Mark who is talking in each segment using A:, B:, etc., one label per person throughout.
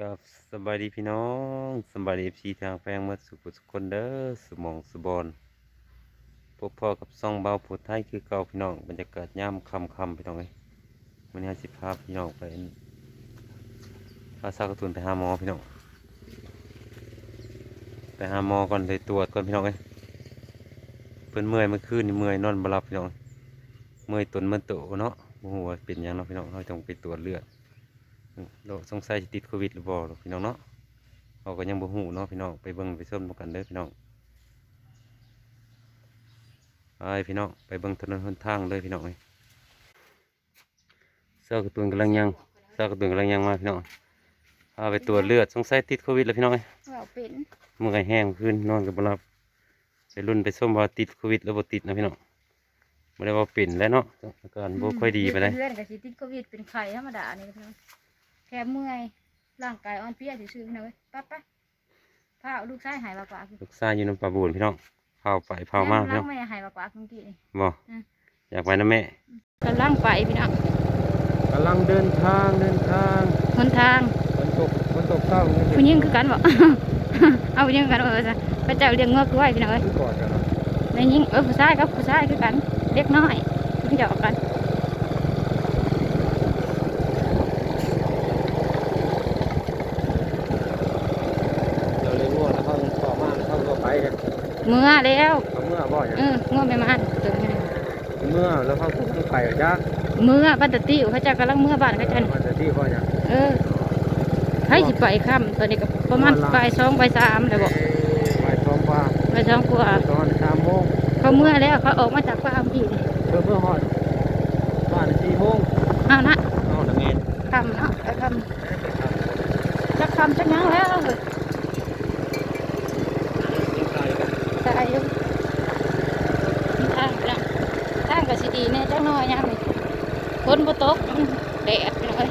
A: กับสบายดีพี่น้องสบายดีพี่ทางแฟงมื่อสุขสุขคนเด้อสมองสุบอนพบพ่อกับซองเบาผู้ไทยคือเก่าพี่น้องบรรยากาศย่ำคำคำพี่น้องเอ้ยวันนี้สิพาพี่น้องไปพาซากระตุนไปหาหมอพี่น้องไปหาหมอก่อนเลยตรวจก่อนพี่น้องเอ้ยเพิ่นเมื่อยเมื่อคืนเมื่อยนอนบลับพี่น้องเมื่อยตนเมื่อโตเนาะโอ้โหว่าเป็นยังเนาะพี่น้องเราต้องไปตรวจเลือด เราสงสัยสิติดโควิดหรือบ่หรอกพี่น้องเนาะเราก็ยังบ่ฮู้เนาะพี่น้องไปเบิ่งไปส้มกันเด้อพี่น้องไปพี่น้องไปเบิ่งถนนหนทางเลยพี่น้องเอ้ยเสื้อกระตุนกำลังยังเสื้อกระตุนกำลังยังมาพี่น้องพาไปตรวจเลือดสงสัยติดโควิดแล้วพี่น้องเอ้ย
B: ว่าเป็น
A: เมื่อยแห้งขึ้นนอนกับบ่หลับไปรุ่นไปส้มว่าติดโควิดหรือบ่ติดนะพี่น้องบ่ได้ว่าเป็นแล้วเนาะอาการบ่ค่อยดีไปเลย
B: เพื่อนกับสิติดโควิดเป็นไข้ธรรมดานี่ครับ แค่เมื่อยร่างกายอ่อนเพลียซื่อๆนะเว้ยไป๊บไปพาเอาลูกชายหายมากว่าคือ
A: ลูกชายอยู่น้ำปลาบูนพี่น้องเผาไปเผามาพี่
B: ร่า
A: น้อง
B: งไม่หายมากว่าเมื่อกี้นี่
A: บ่
B: อืม
A: อยากไปนะแม่
B: กำลังไปพี่น้อง
A: กำลังเดินทางเดินทาง
B: หนทาง
A: ฝนตกฝนตกเศร้า
B: ผู้หญิงคือกันบ่ เอาผู้หญิงคือกันเออจ้ะพระเจ้าเลี้ยงงอกด้วยพี่น้องเอ้ย
A: ก่อนกันเนาะ
B: ในยิงเออผู้ชายกับผู้ชายคือกันเล็กน้อยมันหยอกกัน
A: เดี๋ยวเลยง่วงแล้วเขาต่อมาแล้วเขาก็ไปกัน
B: เมื่อแล้ว
A: เขาเมื่อบ่อย
B: เออง่วงไม่มาเติมให้
A: เมื่อแล้วเขาก็ต้องไปจ้า
B: เมื่อบัตรติวพระเจ้ากำลังเมื่อบ้านเขาจัน
A: มันจะที่พ่อเนี่ย
B: เออให้สิไปค่ำตอนนี้ก็ประมาณบ่ายสองบ่ายสามเลยบอก
A: ไปท้องฟ้า
B: บ่ายสองกว่า
A: ตอนสามโมง
B: เขาเมื่อแล้วเขาออกมาจากฟาร์มพี่นี่
A: เพื่อเพื่อหอดบ้านสี่โมง
B: เอานะ
A: เอาละเมน
B: ค่ำเนาะไปค่ำจะค่ำจะยังแล้วเฮ้ยตายอยู่มีทางนะทางก็สิดีแน่จังน้อยยังนี่ฝนบ่ตกมันแดดไปเลย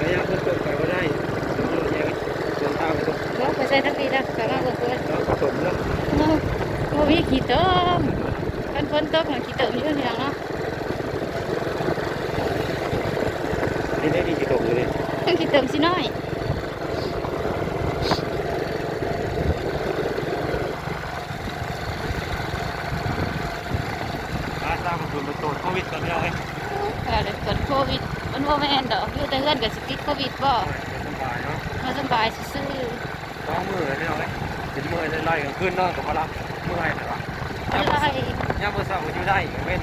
A: ระยะฝนตกไปก็ได้เดินทางไปตก
B: ลงไป ใส่ทักทีนะกลับมาบิกเลย
A: แล้วผสมแล้ว
B: โอ้โหมีขี้เติมกันฝนตกน่ะขี้เติมอยู่นี่ล่ะเนาะ
A: นี่ได้ดีจิตกเลย
B: ขี้เติมสิน้อย
A: อาสามาดูมาตรวจโควิดกันแล้วเฮ้ย
B: เออเดี๋ยวเกิดโควิดมันบ่แม่นดอกอยู่แต่เฮือนก็สิติดโควิดบ่มา
A: สบายเนาะ
B: มาสบายซื่อ
A: สองมือเนี่ยเฮ้ยเป็นมือไล่กันขึ้นเนาะกับพลังมือไล่แต่ว่า
B: ๆอะไร
A: ย่ามือสาวอยู่ได้เว้น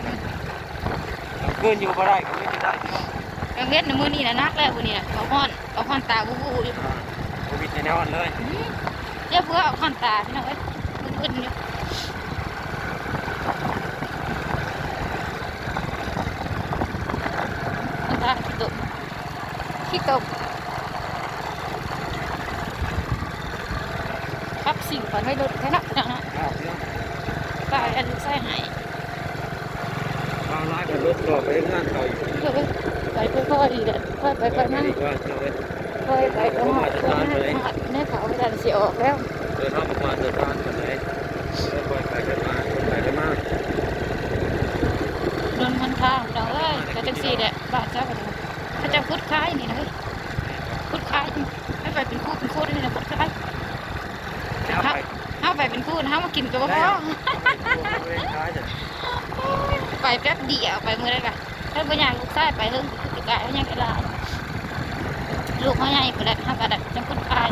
A: ขึ้นอยู่บ่ได้ก็ไม่ได้
B: กลางเว้นน่ะมื้อนี้น่ะนักแล้วมื้อนี้น่ะเอาฮ้อนเอาฮ้อนตาวู้ๆอยู่
A: โควิดแน่นอนเลย
B: อื้อเดี๋ยวเพื่อเอาฮ้อนตาพี่น้องเอ้ยมึนๆอยู่ฮ้อนตาขี้ตกขี้ตกครับสิ่งก่ อนไว้รถแค่นั้นนะ
A: เอาเนาะ
B: ตายอันลูกไส้หาย
A: เอาไล่กันรถรอไปงานเก่าอยู่
B: ไปค่อยๆดีเด้อค่อยไปค่อยนั่ง
A: ค่อาไว้
B: ค่อยไปก็หอดค่อยนั่งหอดแม่เขาไม่ได้เสียออกแล้ว
A: เดินทางประมาเดินทางกันไหนค่อยไปกันมาไปกันมา
B: โดนพันทางเราเอ้ยแต่จังสี่แหละบาดเจ้ากันเขาจะพุดคล้ายนี่นะเฮ้ยพุดคล้ายให้ไปเป็นคู่เป็นคู่ด้วยนะพุดคล้าย
A: เอาไป
B: เอาไปเป็นคู่นะเอามากินกับพ่อไปแป๊บเดียวไปมือได้กะถ้าบางอย่างลูกไส้ไปเฮิ่งติกายเขายังกระลาลูกเขาใหญ่ไปแล้วห้ากระดับจังพุดคล้าย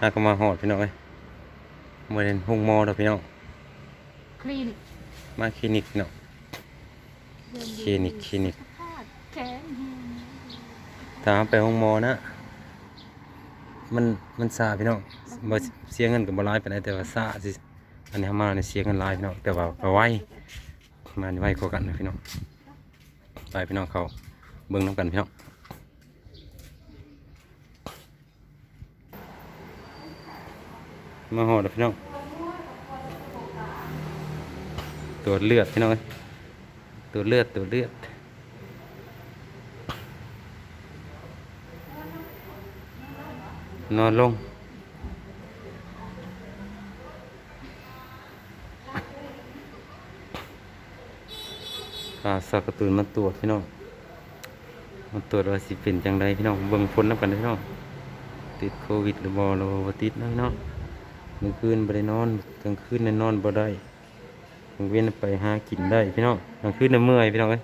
A: หากมาหอดพี่น้องเอ้ยมาเรียนห้องมอเด้อพี่น้อง
B: คลีน
A: มาคลินิกพี่น้องคลินิกคลินิก
B: แขน
A: ถ้าเราไปห้องหมอนะ มันมันซาพี่น้องบ่เสียเงินกับบ่หลายปานใดแต่ว่าซาสิอันนี้เรามาเนี่ยเสียเงินหลายพี่น้องแต่ว่าก็ไวมานี่ไวกว่ากันนะพี่น้องไปพี่น้องเขาเบิ่งน้ำกันพี่น้องมาหอดแล้วพี่น้องตรวจเลือดพี่น้องเอ้ยตรวจเลือดตรวจเลือด นอนลงาสักการะตูนมาตรวจพี่น้องมาตรวจว่าสิเป็นจังไดพี่น้องเบิ่งผลนํกันพี่น้องติดโควิดหรือบ่หรือบ่ติดนะพี่น้องเมื่อคืนบ่ได้นอนกลางคืนน่ะนอนบ่ได้กลางเว้นไปหากินได้พี่น้องกลางคืนน่ะเมื่อยพี่น้องเอ้ย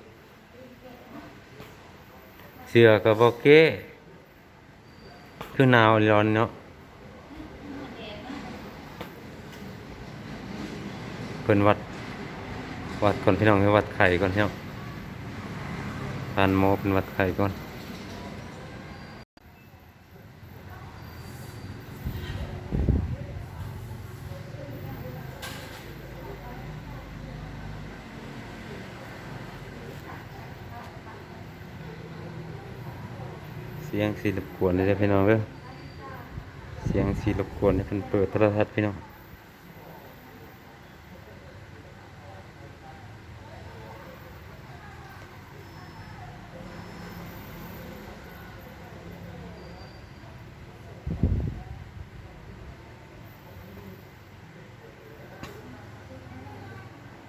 A: เสือก็บ่เก้ คือหนาวร้อนเนาะเพิ่นวัด วัดก่อนพี่น้องให้วัดไข่ก่อนเนาะทานโมเป็นวัดไข่ก่อน สียงสีรบกวนเลยพี่น้องเด้อเสียงสีรบกวนให้เพิ่นเปิดโทรทัศน์พี่น้อง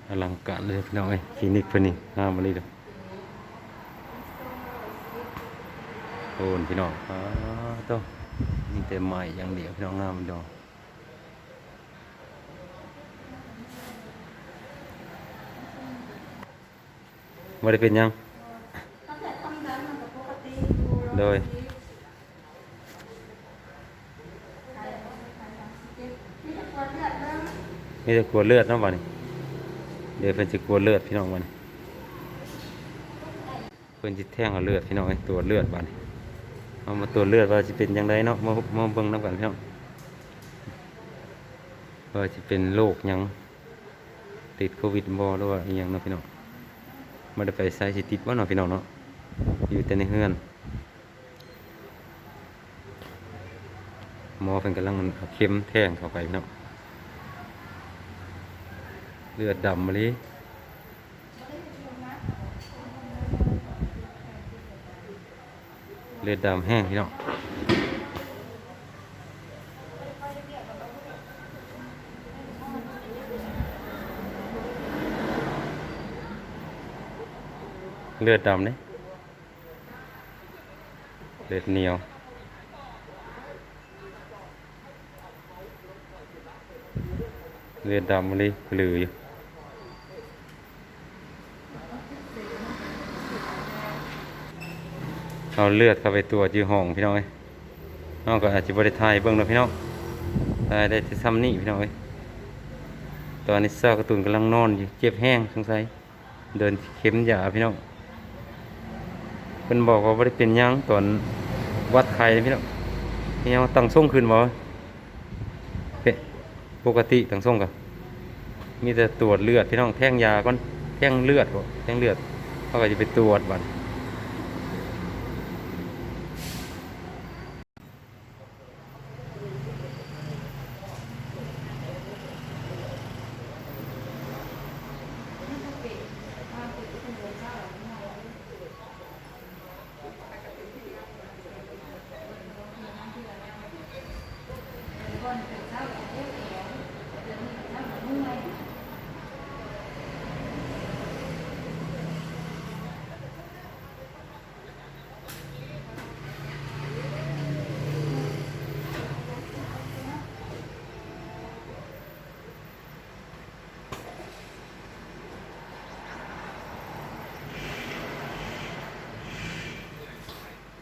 A: อลังการเลยพี่น้องเอ้คลินิกเพิ่นนี่งามมาเลยเด้อโอ นพี่น้องอ้าวโตมีแต่ใหม่อย่างเดียวพี่น้องงามดอกบ่ได้เป็นยัง
C: ตั้งแต่ความดันมันก็ปกติอยู่
A: โดย
C: มีแต่ปวดเลือดเริ่ม
A: มีแต่กลัวเลือดเนาะบันี้เดี๋ยวเพิ่นสิกลัวเลือดพี่น้องบันี้เพิ่นสิแท่งเอาเลือดพี่น้องเอ้ตัวเลือดบัดนี้ เอามาตรวจเลือดว่าสิเป็นจังไดเนาะมามาเบิ่งนํกันพี่น้องว่าสิเป็นโรคยังติดโควิดบ่หรือว่าอยังเนาะพี่น้องบ่ได้ไปใส่สิติดบ่เนาะพี่น้องเนาะอยู่แต่ในเฮือนหมอเพิ่นกำลังเอาเข็มแทงเข้าไปพี่น้องเลือดดำมาเลย เลือดดำแห้งพี่น้องเลือดดำเนี่ยเลือดเหนียวเลือดดำเลยเหลืออยู่ เอาเลือดเข้าไปตรวจอยู่ห้องพี่น้องเอ้ยน้องก็อาจจะบริทายเบิ่งเนะพี่น้องทายได้ที่ซ้ำนี่พี่น้องเอ้ยตอนนี้เศร้ากระตุนกำลังนอนอยู่เจ็บแห้งสงสัยเดินเข็มยาพี่น้องเพิ่นบอกว่าบ่ได้เป็นหยังตอนวัดไข้พี่น้องนี่ยังตั้งส่งขึ้นบ่เปปกติตั้งส่งกับมีแต่ตรวจเลือดพี่น้องแท่งยาก่อนแท่งเลือดบ่แท่งเลือดเขาก็จะไปตรวจบัด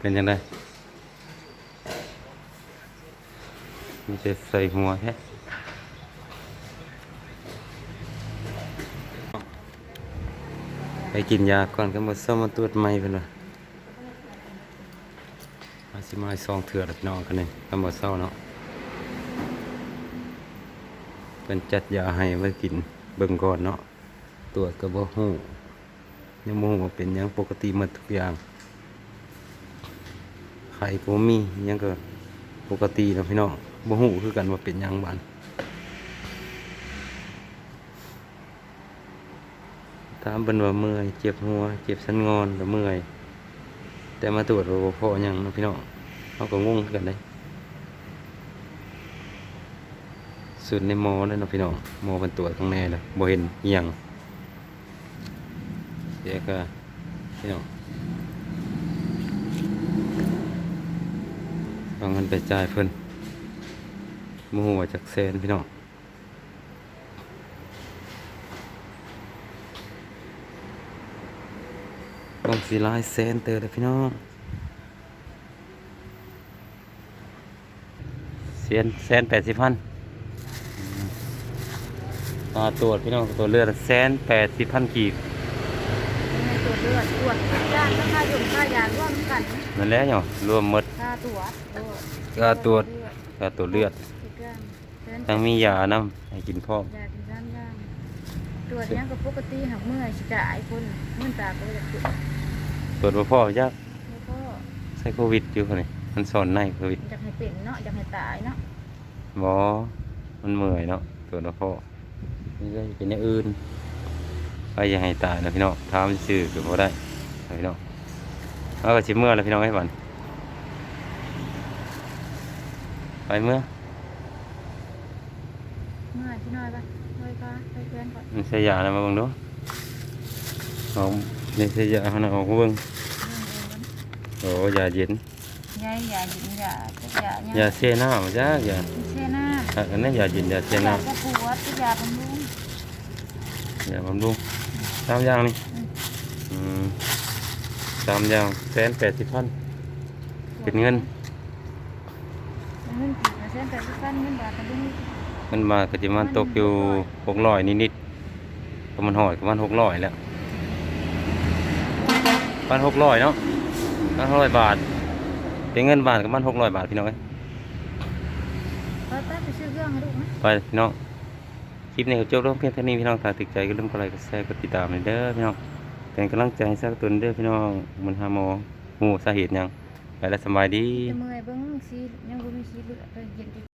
A: เป็นยังไงมีแต่ใส่หัวแท้ไปกินยาก่อนก็มาซ่อมมาตรวจใหม่เพิ่นว่ามาสิมาซองเถื่อแล้วพี่น้องกันนี่ก็มาเศร้าเนาะเพิ่นจัดยาให้ไว้กินเบิ่งก่อนเนาะตรวจก็บ่ฮู้ยังบ่ฮู้ว่าเป็นยังปกติหมดทุกอย่าง ข่ก็บ่มีอิหยังก็ปกตินะพี่น้องบ่ฮู้คือกันว่าเป็นยังบ้านถามเพิ่นว่าเมื่อยเจ็บหัว เจ็บสันงอนก็เมื่อยแต่มาตรวจว่าบ่พอยังนะพี่น้องเฮาก็งงกันเด้สุดในหมอนั่นเนะพี่น้องหมอเพิ่นตรวจข้างในแล้วบ่เห็นอิหยังเดี๋ยวก็พี่น้อง เอาเงินไปจ่ายเพิ่นมู่ว่าจากแสนพี่น้องต้องสีลายแสนเตอร์เลยพี่น้องเสียนแสนแปดสิบพันตาตรวจพี่น้องตัวเลือดแสนแปดสิบพันกีบ
B: ลือดตรวจยางก็ค่าหยงค่ายาร่วมกัน
A: นั่นแหละเนาะรวมหมด
B: ค่าตรวจ
A: ค่าตรวจก็ตัวจเลือด
B: ทั้ง
A: มียานำให้กินพร้อม
B: ยากินด้านย่างตรวจยังกับปกติหักเมื่อยสิจ่ายคนเมื่อตาก็จะตรวจ
A: ตรวจบ่พ่อจ้ะ
B: แล้วก็
A: ใส่โควิดอยู่คนนี้มันสอนในโควิด
B: อยากให้เป็นเนาะอยากให้ตายเนาะ
A: บ่มันเมื่อยเนาะตรวจบ่พ่อนี่ก็เป็นอย่างอื่น ไปอย่าให้ตายนะพี่น้องถามซื่อก็บ่ได้พี่น้องเอาก็สิเมื่อแล้วพี่น้องให้บันไปเมื่อ
B: เมื่อยที่น้อยปะน้อยปะไปเพื่อนก่อน
A: มันใส่ยาแล้วมาเบิ่งดูเอานี่ใส่ยาให้นะออกมาเบิ่งโอ้ยาเย็น
B: ยายยาหยินยาทุกยายา
A: เซน้ำจ้ายา
B: เชน่า
A: อันนั้นยาเย็นยาเซ
B: ยา
A: น้
B: ก็ปวดทุกยาบำรุงำ
A: ยาบำรุงสามอย่างนี่อืมสามอย่างแสนแปดสิบพันเป็นเงิน
B: เงินกี่เปอร์เซ็นต์แต่ทุกท่านเงินบาทกันด้วย
A: เงินมาก็จะมันตกอยู่หกร้อยนิดๆก็มันหอยก็มันหกร้อยแล้วพันหกร้อยเนาะพันหกร้อยบาท เป็นเงินบาทก็มันหกร้อยบาทพี่น้องเอ้ย
B: ไปไปไปซื้อเครื่องให้ลูกนะ
A: ไปพี่น้อง คลิปนี้ก็จบลงเพียงเท่านี้พี่น้องถ้าติดใจก็ลืมกดไลค์กดแชร์กดติดตามเลยเด้อพี่น้องเป็นกำลังใจให้สักตุนเด้อพี่น้องมันหาหมอหูสาเหตุยังไปแล้วสบายดี
B: จะเมื่อยเบิ้งซียังบ่มีซีเหลือไปเย็น